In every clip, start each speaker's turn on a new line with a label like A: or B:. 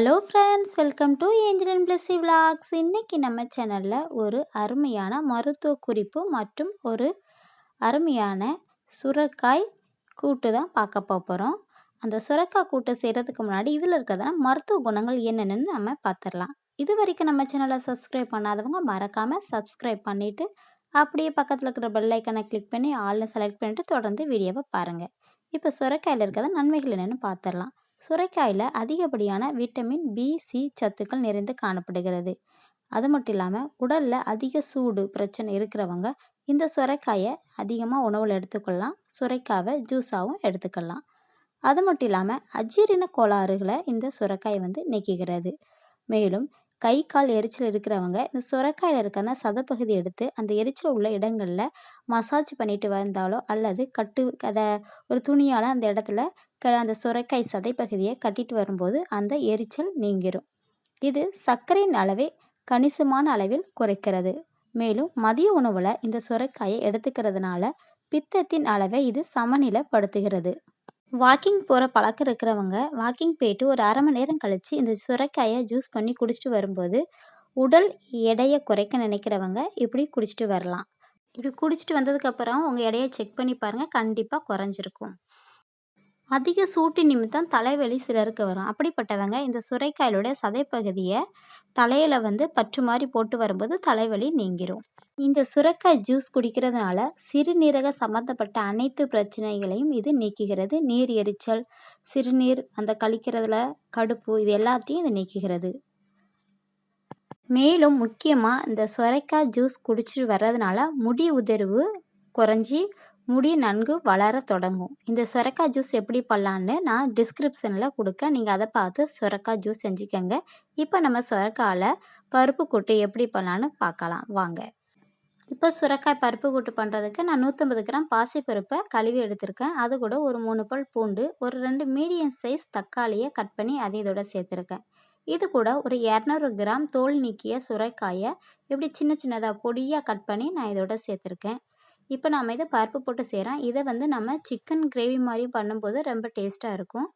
A: Hello friends welcome to Angel and Blessy vlogs இன்றைக்கி நம்ம சேனலில் ஒரு அருமையான மருத்துவ குறிப்பு மற்றும் ஒரு அருமையான சுரக்காய் கூட்டு தான் பார்க்க போகிறோம் அந்த சுரக்காய் கூட்டு செய்கிறதுக்கு முன்னாடி இதில் இருக்கிறதான மருத்துவ குணங்கள் என்னென்னு நம்ம பார்த்துடலாம். இது வரைக்கும் நம்ம சேனலை சப்ஸ்கிரைப் பண்ணாதவங்க மறக்காமல் சப்ஸ்கிரைப் பண்ணிவிட்டு அப்படியே பக்கத்தில் இருக்கிற பெல் ஐக்கனை கிளிக் பண்ணி ஆளில் செலக்ட் பண்ணிவிட்டு தொடர்ந்து வீடியோவை பாருங்கள் இப்போ சுரக்காயில் இருக்கிறத நன்மைகள் என்னென்னு பார்த்துடலாம். சுரைக்காயில் அதிகப்படியான விட்டமின் பி சி சத்துக்கள் நிறைந்து காணப்படுகிறது. அது மட்டும் இல்லாமல் உடலில் அதிக சூடு பிரச்சனை இருக்கிறவங்க இந்த சுரைக்காயை அதிகமாக உணவில் எடுத்துக்கொள்ளலாம். சுரைக்காவை ஜூஸாகவும் எடுத்துக்கலாம் அது மட்டும் இல்லாமல் அஜீரண கோளாறுகளை இந்த சுரைக்காய் வந்து நீக்குகிறது. மேலும் கை கால் எரிச்சல் இருக்கிறவங்க இந்த சுரக்காயில் இருக்கிற சதப்பகுதி எடுத்து அந்த எரிச்சல் உள்ள இடங்களில் மசாஜ் பண்ணிட்டு வந்தாலோ அல்லது கட்டு அதை ஒரு துணியால் அந்த இடத்துல க அந்த சுரக்காய் சதைப்பகுதியை கட்டிட்டு வரும்போது அந்த எரிச்சல் நீங்கிரும். இது சர்க்கரையின் அளவை கணிசமான அளவில் குறைக்கிறது. மேலும் மதிய உணவில் இந்த சுரைக்காயை எடுத்துக்கிறதுனால பித்தத்தின் அளவை இது சமநிலைப்படுத்துகிறது. வாக்கிங் போகிற பழக்கம் இருக்கிறவங்க வாக்கிங் போயிட்டு ஒரு அரை மணி நேரம் கழித்து இந்த சுரைக்காயை ஜூஸ் பண்ணி குடிச்சிட்டு வரும்போது உடல் எடையை குறைக்க நினைக்கிறவங்க இப்படி குடிச்சிட்டு வரலாம். இப்படி குடிச்சிட்டு வந்ததுக்கப்புறம் உங்கள் எடையை செக் பண்ணி பாருங்கள் கண்டிப்பாக குறைஞ்சிருக்கும். அதிக சூட்டு நிமித்தம் தலைவலி சிலருக்கு வரும். அப்படிப்பட்டவங்க இந்த சுரைக்காயோட சதைப்பகுதியை தலையில் வந்து பற்று மாதிரி போட்டு வரும்போது தலைவலி நீங்கிரும். இந்த சுரக்காய் ஜூஸ் குடிக்கிறதுனால சிறுநீரக சம்மந்தப்பட்ட அனைத்து பிரச்சனைகளையும் இது நீக்குகிறது. நீர் எரிச்சல் சிறுநீர் அந்த கழிக்கிறதுல கடுப்பு இது எல்லாத்தையும் இது நீக்குகிறது. மேலும் முக்கியமாக இந்த சுரைக்காய் ஜூஸ் குடிச்சிட்டு வர்றதுனால முடி உதர்வு குறைஞ்சி முடி நன்கு வளர தொடங்கும். இந்த சுரக்காய் ஜூஸ் எப்படி பண்ணலான்னு நான் டிஸ்கிரிப்ஷனில் கொடுக்க நீங்கள் அதை பார்த்து சுரக்காய் ஜூஸ் செஞ்சுக்கோங்க. இப்போ நம்ம சுரக்காயில் பருப்பு கொட்டு எப்படி பண்ணலான்னு பார்க்கலாம். வாங்க. இப்போ சுரக்காய் பருப்பு கூட்டு பண்ணுறதுக்கு நான் நூற்றம்பது கிராம் பாசிப்பருப்பை கழுவி எடுத்திருக்கேன். அது கூட ஒரு மூணு பல் பூண்டு ஒரு ரெண்டு மீடியம் சைஸ் தக்காளியை கட் பண்ணி அதை இதோட சேர்த்துருக்கேன். இது கூட ஒரு இரநூறு கிராம் தோல் நீக்கிய சுரைக்காயை இப்படி சின்ன சின்னதாக பொடியாக கட் பண்ணி நான் இதோட சேர்த்துருக்கேன். இப்போ நாம் இதை பருப்பு போட்டு செய்கிறோம் இதை வந்து நம்ம சிக்கன் கிரேவி மாதிரி பண்ணும்போது ரொம்ப டேஸ்ட்டாக இருக்கும்.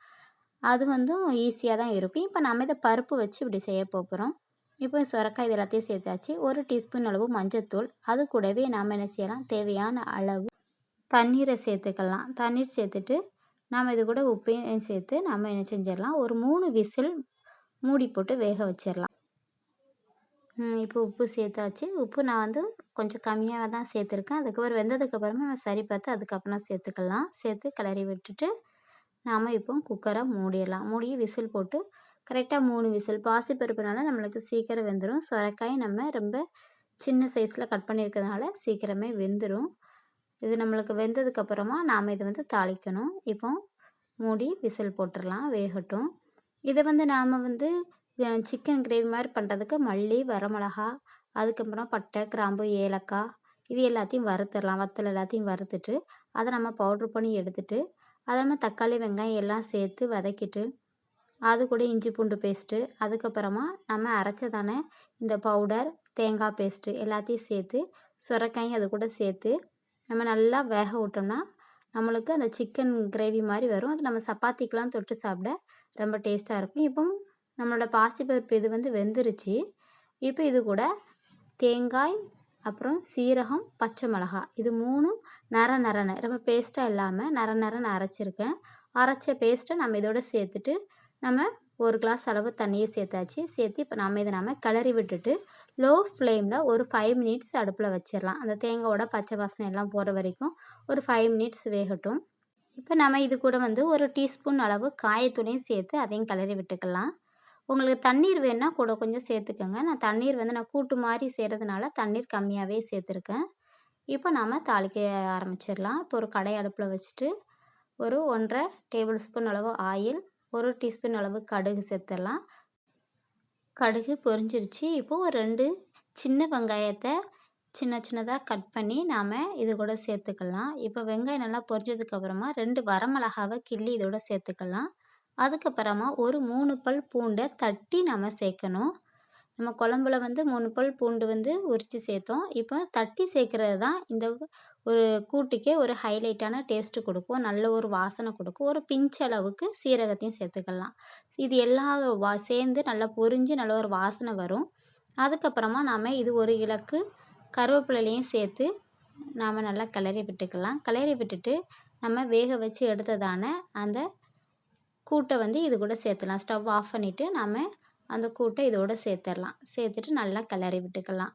A: அது வந்து ஈஸியாக தான் இருக்கும். இப்போ நம்ம இதை பருப்பு வச்சு இப்படி செய்ய போகிறோம் இப்போ சுரக்காய் இது எல்லாத்தையும் சேர்த்தாச்சு. ஒரு டீஸ்பூன் அளவு மஞ்சத்தூள். அது கூடவே நாம் என்ன செய்யலாம்? தேவையான அளவு தண்ணீரை சேர்த்துக்கலாம். தண்ணீர் சேர்த்துட்டு நாம் இது கூட உப்பையும் சேர்த்து நம்ம என்ன செஞ்சிடலாம்? ஒரு மூணு விசில் மூடி போட்டு வேக வச்சிடலாம். இப்போ உப்பு சேர்த்தாச்சு. உப்பு நான் வந்து கொஞ்சம் கம்மியாக தான் சேர்த்துருக்கேன். அதுக்கப்புறம் வெந்ததுக்கப்புறமா நான் சரி பார்த்து அதுக்கப்புறம் சேர்த்துக்கலாம். சேர்த்து கிளறி விட்டுட்டு நாம் இப்போ குக்கரை மூடிடலாம். மூடி விசில் போட்டு கரெக்டாக மூணு விசில் பாசிப்பருப்புனால நம்மளுக்கு சீக்கிரம் வெந்துடும் சுரக்காய் நம்ம ரொம்ப சின்ன சைஸில் கட் பண்ணியிருக்கிறதுனால சீக்கிரமே வெந்துடும் இது நம்மளுக்கு வெந்ததுக்கப்புறமா நாம் இதை வந்து தாளிக்கணும். இப்போ மூடி விசில் போட்டுடலாம் வேகட்டும். இதை வந்து நாம் வந்து சிக்கன் கிரேவி மாதிரி பண்ணுறதுக்கு மல்லி வரமிளகா அதுக்கப்புறம் பட்டை கிராம்பு ஏலக்காய் இது எல்லாத்தையும் வறுத்துடலாம் வத்தல் எல்லாத்தையும் வறுத்துட்டு அதை நம்ம பவுட்ரு பண்ணி எடுத்துட்டு அதை நம்ம தக்காளி வெங்காயம் எல்லாம் சேர்த்து வதக்கிட்டு அது கூட இஞ்சி பூண்டு பேஸ்ட்டு அதுக்கப்புறமா நம்ம அரைச்சதானே இந்த பவுடர் தேங்காய் பேஸ்ட்டு எல்லாத்தையும் சேர்த்து சுரக்காயும் அது கூட சேர்த்து நம்ம நல்லா வேக விட்டோம்னா நம்மளுக்கு அந்த சிக்கன் கிரேவி மாதிரி வரும். அது நம்ம சப்பாத்திக்கெலாம் தொட்டு சாப்பிட ரொம்ப டேஸ்ட்டாக இருக்கும். இப்போ நம்மளோட பாசிப்பருப்பு இது வந்து வெந்துருச்சு. இப்போ இது கூட தேங்காய் அப்புறம் சீரகம் பச்சை மிளகா இது மூணும் நர நரன்னு ரொம்ப பேஸ்ட்டாக இல்லாமல் நர நரன்னு அரைச்சிருக்கேன். அரைச்ச பேஸ்ட்டை நம்ம இதோட சேர்த்துட்டு நம்ம ஒரு கிளாஸ் அளவு தண்ணியை சேர்த்தாச்சு. சேர்த்து இப்போ நம்ம இதை நம்ம கிளறி விட்டுட்டு லோ ஃப்ளேமில் ஒரு ஃபைவ் மினிட்ஸ் அடுப்பில் வச்சிடலாம். அந்த தேங்காயோட பச்சை வாசனை எல்லாம் போகிற வரைக்கும் ஒரு ஃபைவ் மினிட்ஸ் வேகட்டும். இப்போ நம்ம இது கூட வந்து ஒரு டீஸ்பூன் அளவு காயத்துணையும் சேர்த்து அதையும் கிளறி விட்டுக்கலாம். உங்களுக்கு தண்ணீர் வேணால் கூட கொஞ்சம் சேர்த்துக்கோங்க. நான் தண்ணீர் வந்து நான் கூட்டு மாதிரி செய்கிறதுனால தண்ணீர் கம்மியாகவே சேர்த்துருக்கேன். இப்போ நாம் தாளிக்க ஆரம்பிச்சிடலாம். இப்போ ஒரு கடை அடுப்பில் வச்சுட்டு ஒரு ஒன்றரை டேபிள் ஸ்பூன் அளவு ஆயில் ஒரு டீஸ்பூன் அளவு கடுகு சேர்த்துடலாம். கடுகு பொரிஞ்சிருச்சு. இப்போது ரெண்டு சின்ன வெங்காயத்தை சின்ன சின்னதாக கட் பண்ணி நாம் இது கூட சேர்த்துக்கலாம். இப்போ வெங்காயம் நல்லா பொரிஞ்சதுக்கப்புறமா ரெண்டு வரமிளகாவை கிள்ளி இதோட சேர்த்துக்கலாம். அதுக்கப்புறமா ஒரு மூணு பல் பூண்டை தட்டி நம்ம சேர்க்கணும். நம்ம குழம்புல வந்து மூணு பல் பூண்டு வந்து உரித்து சேர்த்தோம். இப்போ தட்டி சேர்க்குறது தான் இந்த ஒரு கூட்டுக்கே ஒரு ஹைலைட்டான டேஸ்ட்டு கொடுக்கும். நல்ல ஒரு வாசனை கொடுக்கும். ஒரு பிஞ்ச் அளவுக்கு சீரகத்தையும் சேர்த்துக்கலாம். இது எல்லா வா சேர்ந்து நல்லா பொரிஞ்சு நல்ல ஒரு வாசனை வரும். அதுக்கப்புறமா நாம் இது ஒரு இலக்கு கருவேப்பிலையும் சேர்த்து நாம் நல்லா கிளறி விட்டுக்கலாம். கிளறி விட்டுட்டு நம்ம வேக வச்சு எடுத்ததான அந்த கூட்டை வந்து இது கூட சேர்த்துலாம் ஸ்டவ் ஆஃப் பண்ணிவிட்டு நம்ம அந்த கூட்டை இதோட சேர்த்துடலாம். சேர்த்துட்டு நல்லா கிளறி விட்டுக்கலாம்.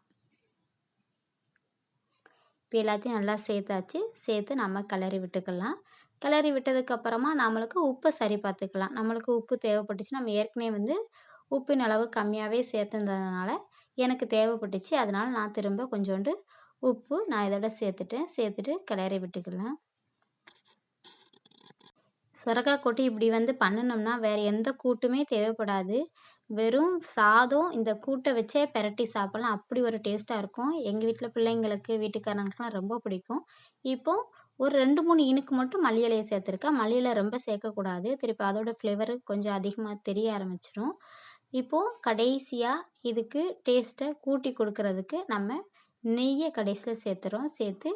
A: இப்போ எல்லாத்தையும் நல்லா சேர்த்தாச்சு. சேர்த்து நம்ம கிளறி விட்டுக்கலாம். கிளறி விட்டதுக்கப்புறமா நம்மளுக்கு உப்பை சரி பார்த்துக்கலாம். நம்மளுக்கு உப்பு தேவைப்பட்டுச்சு. நம்ம ஏற்கனவே வந்து உப்பின் அளவு கம்மியாகவே சேர்த்துருந்ததுனால எனக்கு தேவைப்பட்டுச்சு. அதனால் நான் திரும்ப கொஞ்சோண்டு உப்பு நான் இதோட சேர்த்துட்டேன். சேர்த்துட்டு கிளறி விட்டுக்கலாம். சுரக்காய் கொட்டி இப்படி வந்து பண்ணினோம்னா வேறு எந்த கூட்டுமே தேவைப்படாது. வெறும் சாதம் இந்த கூட்டை வச்சே பெரட்டி சாப்பிட்லாம். அப்படி ஒரு டேஸ்ட்டாக இருக்கும். எங்கள் வீட்டில் பிள்ளைங்களுக்கு வீட்டுக்காரங்களுக்குலாம் ரொம்ப பிடிக்கும். இப்போது ஒரு ரெண்டு மூணு இனுக்கு மட்டும் மல்லி இலையை சேர்த்துருக்கேன். மல்லி இலை ரொம்ப சேர்க்கக்கூடாது. திருப்பி அதோட ஃப்ளேவர் கொஞ்சம் அதிகமாக தெரிய ஆரம்பிச்சிடும் இப்போது கடைசியாக இதுக்கு டேஸ்ட்டை கூட்டி கொடுக்கறதுக்கு நம்ம நெய்யை கடைசியில் சேர்த்துறோம். சேர்த்து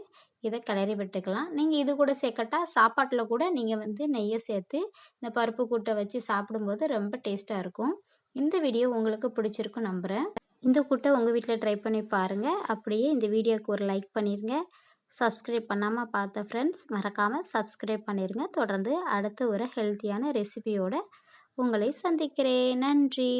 A: இதை கிளறி விட்டுக்கலாம். நீங்கள் இது கூட சேர்க்கட்டா சாப்பாட்டில் கூட நீங்கள் வந்து நெய்யை சேர்த்து இந்த பருப்பு கூட்டை வச்சு சாப்பிடும்போது ரொம்ப டேஸ்ட்டாக இருக்கும். இந்த வீடியோ உங்களுக்கு பிடிச்சிருக்கும் நம்புகிறேன் இந்த கூட்டை உங்கள் வீட்டில் ட்ரை பண்ணி பாருங்கள் அப்படியே இந்த வீடியோவுக்கு ஒரு லைக் பண்ணிடுங்க சப்ஸ்கிரைப் பண்ணாமல் பார்த்த ஃப்ரெண்ட்ஸ் மறக்காமல் சப்ஸ்கிரைப் பண்ணிடுங்க தொடர்ந்து அடுத்த ஒரு ஹெல்த்தியான ரெசிபியோடு உங்களை சந்திக்கிறேன். நன்றி.